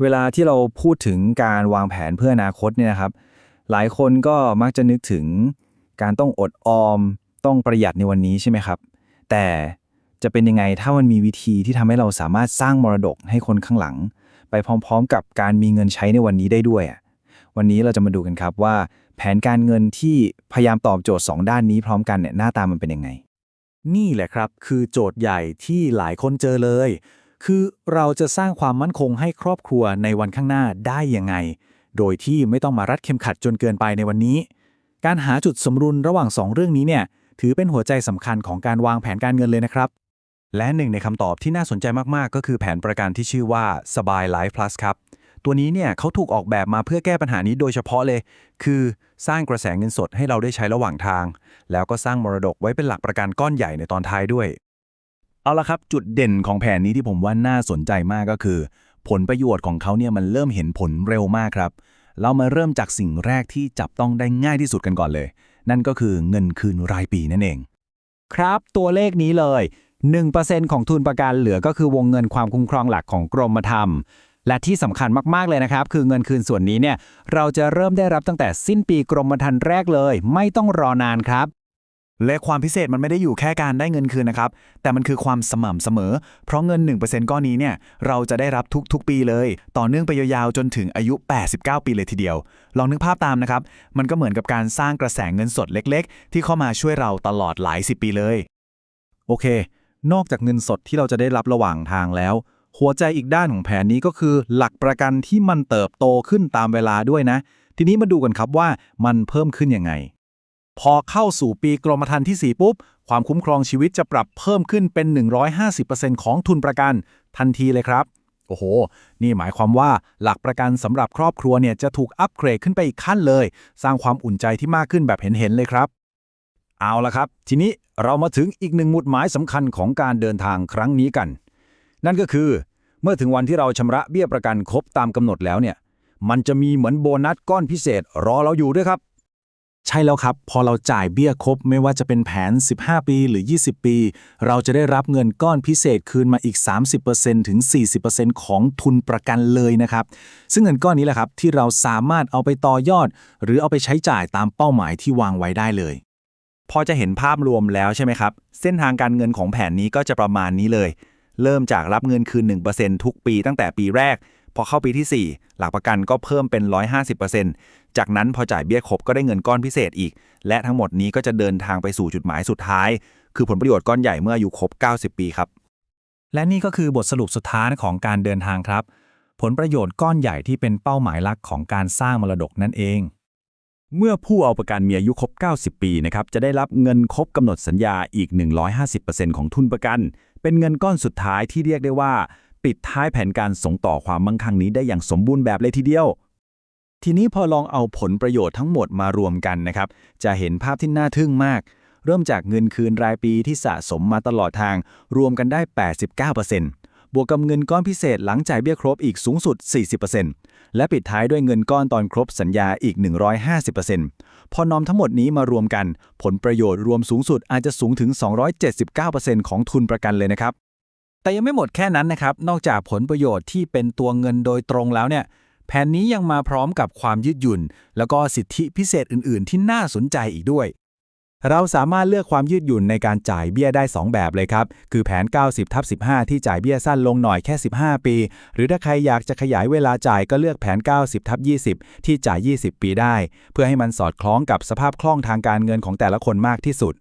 เวลาที่เราพูดถึงการวางแผนเพื่ออนาคตเนี่ยนะครับ หลายคนก็มักจะนึกถึงการต้องอดออม ต้องประหยัดในวันนี้ใช่ไหมครับ แต่จะเป็นยังไงถ้ามันมีวิธีที่ทำให้เราสามารถสร้างมรดกให้คนข้างหลัง ไปพร้อมๆ กับการมีเงินใช้ในวันนี้ได้ด้วยอะวันนี้เราจะมาดูกันครับว่า แผนการเงินที่พยายามตอบโจทย์ 2 ด้านนี้พร้อมกันเนี่ยหน้าตามันเป็นยังไง นี่แหละครับคือโจทย์ใหญ่ที่หลายคนเจอเลย คือเราจะสร้างความมั่นคงให้ครอบครัวในวันข้างหน้าได้ยังไง โดยที่ไม่ต้องมารัดเข็มขัดจนเกินไปในวันนี้ การหาจุดสมดุลระหว่างสองเรื่องนี้เนี่ย ถือเป็นหัวใจสำคัญของการวางแผนการเงินเลยนะครับ และหนึ่งในคำตอบที่น่าสนใจมากๆ ก็คือแผนประกันที่ชื่อว่าสบาย Life Plus ครับ ตัวนี้เนี่ยเขาถูกออกแบบมาเพื่อแก้ปัญหานี้โดยเฉพาะเลย คือสร้างกระแสเงินสดให้เราได้ใช้ระหว่างทาง แล้วก็สร้างมรดกไว้เป็นหลักประกันก้อนใหญ่ในตอนท้ายด้วย เอาละครับ จุดเด่นของแผนนี้ที่ผมว่าน่าสนใจมากก็คือ ผลประโยชน์ของเขาเนี่ยมันเริ่มเห็นผลเร็วมากครับ เรามาเริ่มจากสิ่งแรกที่จับต้องได้ง่ายที่สุดกันก่อนเลย นั่นก็คือเงินคืนรายปีนั่นเอง ครับตัวเลขนี้เลย 1%ของทุนประกันเหลือก็คือวงเงินความคุ้มครองหลักของกรมธรรม์และที่สำคัญมากๆเลยนะครับ คือเงินคืนส่วนนี้เนี่ยเราจะเริ่มได้รับตั้งแต่สิ้นปีกรมธรรม์แรกเลย ไม่ต้องรอนานครับ และความพิเศษมันไม่ได้อยู่แค่การได้เงินคืนนะครับ แต่มันคือความสม่ำเสมอ เพราะเงิน 1%ก้อนนี้เนี่ย เราจะได้รับทุกๆ ปีเลย ต่อเนื่องไปยาวๆ จนถึงอายุ 89 ปีเลยทีเดียว ลองนึกภาพตามนะครับ มันก็เหมือนกับการสร้างกระแสเงินสดเล็กๆ ที่เข้ามาช่วยเราตลอดหลายสิบปีเลย โอเค นอกจากเงินสดที่เราจะได้รับระหว่างทางแล้ว หัวใจอีกด้านของแผนนี้ก็คือ หลักประกันที่มันเติบโตขึ้นตามเวลาด้วยนะ ทีนี้มาดูกันครับว่ามันเพิ่มขึ้นยังไง พอเข้าสู่ปีกรมธรรม์ที่ 4 ปุ๊บ ความคุ้มครองชีวิตจะปรับเพิ่มขึ้นเป็น 150%ของทุนประกัน ทันทีเลยครับ โอ้โห นี่หมายความว่าหลักประกันสำหรับครอบครัวเนี่ยจะถูกอัปเกรดขึ้นไปอีกขั้นเลย สร้างความอุ่นใจที่มากขึ้นแบบเห็นๆเลยครับ เอาละครับ ทีนี้เรามาถึงอีกหนึ่งหมุดหมายสำคัญของการเดินทางครั้งนี้กัน นั่นก็คือ เมื่อถึงวันที่เราชำระเบี้ยประกันครบตามกำหนดแล้วเนี่ย มันจะมีเหมือนโบนัสก้อนพิเศษรอเราอยู่ด้วยครับ ใช่แล้วครับ พอเราจ่ายเบี้ยครบไม่ว่าจะเป็นแผน 15 ปีหรือ 20 ปี เราจะได้รับเงินก้อนพิเศษคืนมาอีก 30%ถึง 40%ของทุนประกันเลยนะครับ ซึ่งเงินก้อนนี้แหละครับ ที่เราสามารถเอาไปต่อยอด หรือเอาไปใช้จ่ายตามเป้าหมายที่วางไว้ได้เลย พอจะเห็นภาพรวมแล้วใช่ไหมครับ เส้นทางการเงินของแผนนี้ก็จะประมาณนี้เลย เริ่มจากรับเงินคืน 1%ทุกปีตั้งแต่ปีแรกพอเข้าปีที่ 4 หลักประกันก็เพิ่มเป็น 150% จากนั้นพอจ่ายเบี้ยครบก็ได้เงินก้อนพิเศษอีก และทั้งหมดนี้ก็จะเดินทางไปสู่จุดหมายสุดท้าย คือผลประโยชน์ก้อนใหญ่เมื่ออายุครบ 90 ปีครับ และนี่ก็คือบทสรุปสุดท้ายของการเดินทางครับ ผลประโยชน์ก้อนใหญ่ที่เป็นเป้าหมายหลักของการสร้างมรดกนั่นเอง เมื่อผู้เอาประกันมีอายุครบ 90 ปีนะครับจะได้รับเงินครบกำหนดสัญญาอีก 150%ของทุนประกัน เป็นเงินก้อนสุดท้ายที่เรียกได้ว่า ปิดท้ายแผนการส่งต่อความมั่งคั่งนี้ได้อย่างสมบูรณ์แบบเลยทีเดียว ทีนี้พอลองเอาผลประโยชน์ทั้งหมดมารวมกันนะครับ จะเห็นภาพที่น่าทึ่งมาก เริ่มจากเงินคืนรายปีที่สะสมมาตลอดทาง รวมกันได้ 89%บวกกับเงินก้อนพิเศษหลังจ่ายเบี้ยครบอีกสูงสุด 40%และปิดท้ายด้วยเงินก้อนตอนครบสัญญาอีก 150%พอนอมทั้งหมดนี้มารวมกัน ผลประโยชน์รวมสูงสุดอาจจะสูงถึง 279%ของทุนประกันเลยนะครับ แต่ยังไม่หมดแค่นั้นนะครับ นอกจากผลประโยชน์ที่เป็นตัวเงินโดยตรงแล้วเนี่ย แผนนี้ยังมาพร้อมกับความยืดหยุ่น แล้วก็สิทธิพิเศษอื่น ๆ ที่น่าสนใจอีกด้วย เราสามารถเลือกความยืดหยุ่นในการจ่ายเบี้ยได้ 2 แบบเลยครับ คือแผน 90ทับ15 ที่จ่ายเบี้ยสั้นลงหน่อยแค่ 15 ปี หรือถ้าใครอยากจะขยายเวลาจ่ายก็เลือกแผน 90ทับ20 ที่จ่าย 20 ปีได้ เพื่อให้มันสอดคล้องกับสภาพคล่องทางการเงินของแต่ละคนมากที่สุด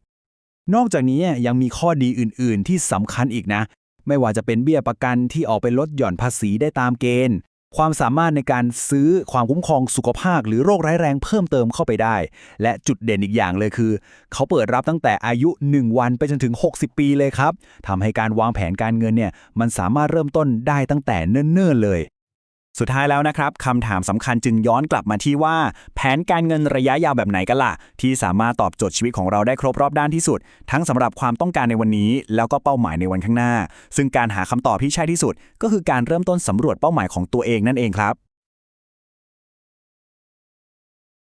นอกจากนี้ยังมีข้อดีอื่น ๆ ที่สำคัญอีกนะ ไม่ว่าจะเป็นเบี้ยประกันที่ออกไปลดหย่อนภาษีได้ตามเกณฑ์ ความสามารถในการซื้อความคุ้มครองสุขภาพ หรือโรคร้ายแรงเพิ่มเติมเข้าไปได้ และจุดเด่นอีกอย่างเลยคือ เขาเปิดรับตั้งแต่อายุ 1 วันไปจนถึง 60 ปีเลยครับทำให้การวางแผนการเงินเนี่ยมันสามารถเริ่มต้นได้ตั้งแต่เนิ่นๆเลย สุดท้ายแล้วนะครับคำถามสำคัญจึงย้อนกลับมาที่ว่า แผนการเงินระยะยาวแบบไหนกันล่ะ ที่สามารถตอบโจทย์ชีวิตของเราได้ครบรอบด้านที่สุด ทั้งสำหรับความต้องการในวันนี้ แล้วก็เป้าหมายในวันข้างหน้า ซึ่งการหาคำตอบที่ใช่ที่สุด ก็คือการเริ่มต้นสำรวจเป้าหมายของตัวเองนั่นเองครับ